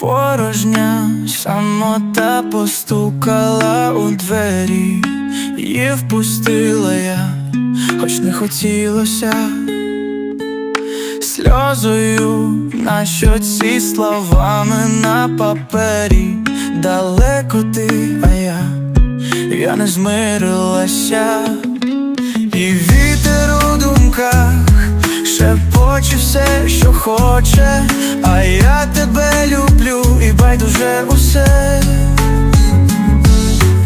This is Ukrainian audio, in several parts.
порожня, самота постукала у двері, її впустила я, хоч не хотілося, сльозою на щоці словами на папері. Далеко ти, а я, я не змирилася. І шепоче все, що хоче, а я тебе люблю і байдуже усе.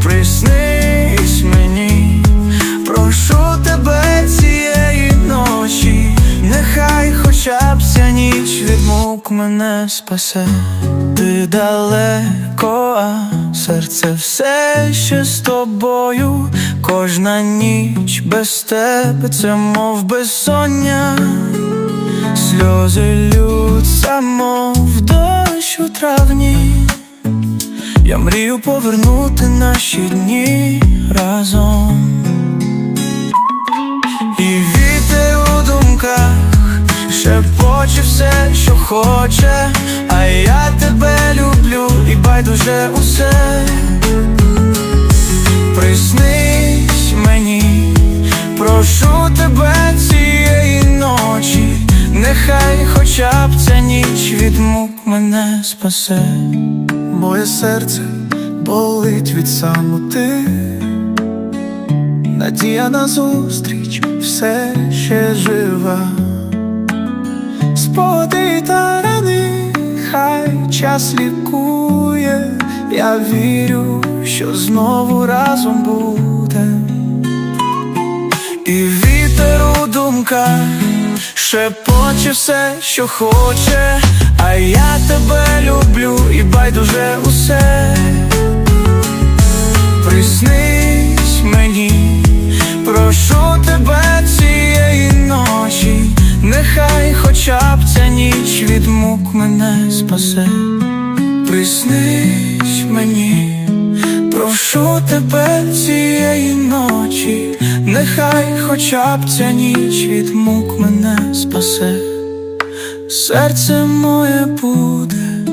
Приснись мені, прошу тебе цієї ночі, нехай хоча б ця ніч від мук мене спасе. Ти далеко, а серце все ще з тобою. Кожна ніч без тебе це мов безсоння. Сльози лються, мов дощ у травні. Я мрію повернути наші дні разом. І вітер у думках шепоче все, що хоче, а я тебе люблю і байдуже усе. Приснись мені, прошу нехай хоча б ця ніч від мук мене спасе. Моє серце болить від самоти, надія на зустріч все ще жива. Споди та рани, хай час лікує, я вірю, що знову разом буде. І вітер у думках шепоче все, що хоче, а я тебе люблю і байдуже усе. Приснись мені, прошу тебе цієї ночі, нехай хоча б ця ніч від мук мене спасе. Приснись мені, прошу тебе цієї ночі, нехай хоча б ця ніч від мук мене спасе. Серце моє буде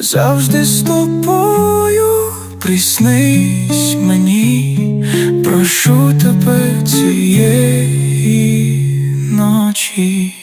завжди з тобою. Приснись мені, прошу тебе цієї ночі.